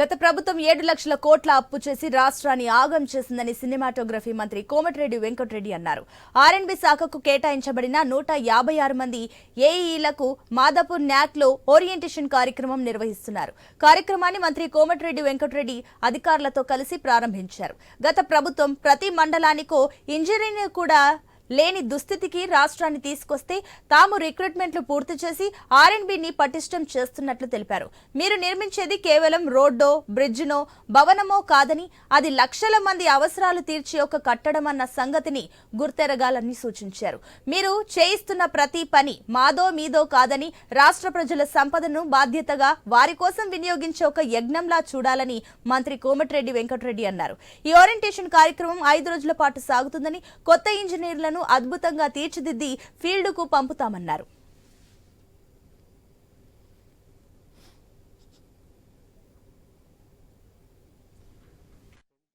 గత ప్రభుత్వం ఏడు లక్షల కోట్ల అప్పు చేసి రాష్ట్రాన్ని ఆగం చేసిందని సినిమాటోగ్రఫీ మంత్రి కోమటిరెడ్డి వెంకటరెడ్డి అన్నారు. ఆర్ఎండ్బి శాఖకు కేటాయించబడిన నూట యాభై ఆరు మంది ఏఈలకు మాదాపూర్ న్యాక్లో ఓరియంటేషన్ కార్యక్రమం నిర్వహిస్తున్నారు. కార్యక్రమాన్ని మంత్రి కోమటిరెడ్డి వెంకటరెడ్డి అధికారులతో కలిసి ప్రారంభించారు. గత ప్రభుత్వం ప్రతి మండలానికో ఇంజనీర్ కూడా లేని దుస్థితికి రాష్ట్రాన్ని తీసుకొస్తే తాము రిక్రూట్మెంట్లు పూర్తి చేసి ఆర్ఎండ్బిని పటిష్టం చేస్తున్నట్లు తెలిపారు. మీరు నిర్మించేది కేవలం రోడ్డో బ్రిడ్జినో భవనమో కాదని అది లక్షల మంది అవసరాలు తీర్చే ఒక కట్టడం అన్న సంగతిని గుర్తెరగాలని సూచించారు. మీరు చేయిస్తున్న ప్రతి పని మాదో మీదో కాదని రాష్ట్ర ప్రజల సంపదను బాధ్యతగా వారి కోసం వినియోగించే ఒక యజ్ఞంలా చూడాలని మంత్రి కోమటిరెడ్డి వెంకటరెడ్డి అన్నారు. ఈ ఓరియంటేషన్ కార్యక్రమం ఐదు రోజుల పాటు సాగుతుందని కొత్త ఇంజనీర్లను అద్భుతంగా తీర్చిదిద్ది ఫీల్డ్కు పంపుతామన్నారు.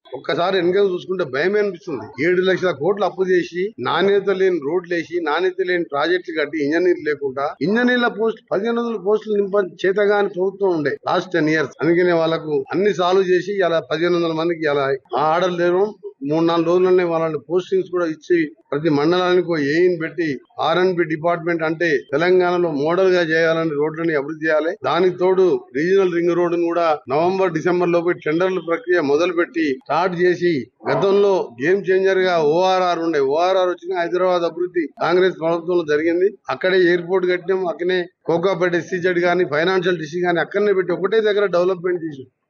ఒక్కసారి వెనక చూసుకుంటే భయమే అనిపిస్తుంది. ఏడు లక్షల కోట్లు అప్పు చేసి నాణ్యత లేని రోడ్లు వేసి నాణ్యత లేని ప్రాజెక్టులు కట్టి ఇంజనీర్ లేకుండా ఇంజనీర్ల పోస్ట్ పదిహేను వందల పోస్టులు నింప చేతగాని ప్రభుత్వం ఉండే. Last ten years. అందుకనే వాళ్ళకు అన్ని సాల్వ్ చేసి ఇలా పదిహేను వందల మందికి ఇలా ఆర్డర్ లేవడం మూడు నాలుగు రోజులనే వాళ్ళని పోస్టింగ్స్ కూడా ఇచ్చి ప్రతి మండలానికి ఏఇన్ పెట్టి ఆర్ఎన్బి డిపార్ట్మెంట్ అంటే తెలంగాణలో మోడల్గా చేయాలని రోడ్లని అభివృద్ధి చేయాలి. దానికి తోడు రీజనల్ రింగ్ రోడ్డును కూడా నవంబర్ డిసెంబర్ లోపు టెండర్ల ప్రక్రియ మొదలు పెట్టి స్టార్ట్ చేసి గతంలో గేమ్ చేంజర్గా ఓఆర్ఆర్ ఉండే ఓఆర్ఆర్ వచ్చిన హైదరాబాద్ అభివృద్ధి కాంగ్రెస్ ప్రభుత్వంలో జరిగింది. అక్కడే ఎయిర్పోర్ట్ కట్టినాం అక్కడే కోకాపేట ఎస్సీజెడ్ గానీ ఫైనాన్షియల్ డిస్ట్రిక్ట్ గానీ అక్కడనే పెట్టి ఒకటే దగ్గర డెవలప్మెంట్ చేసి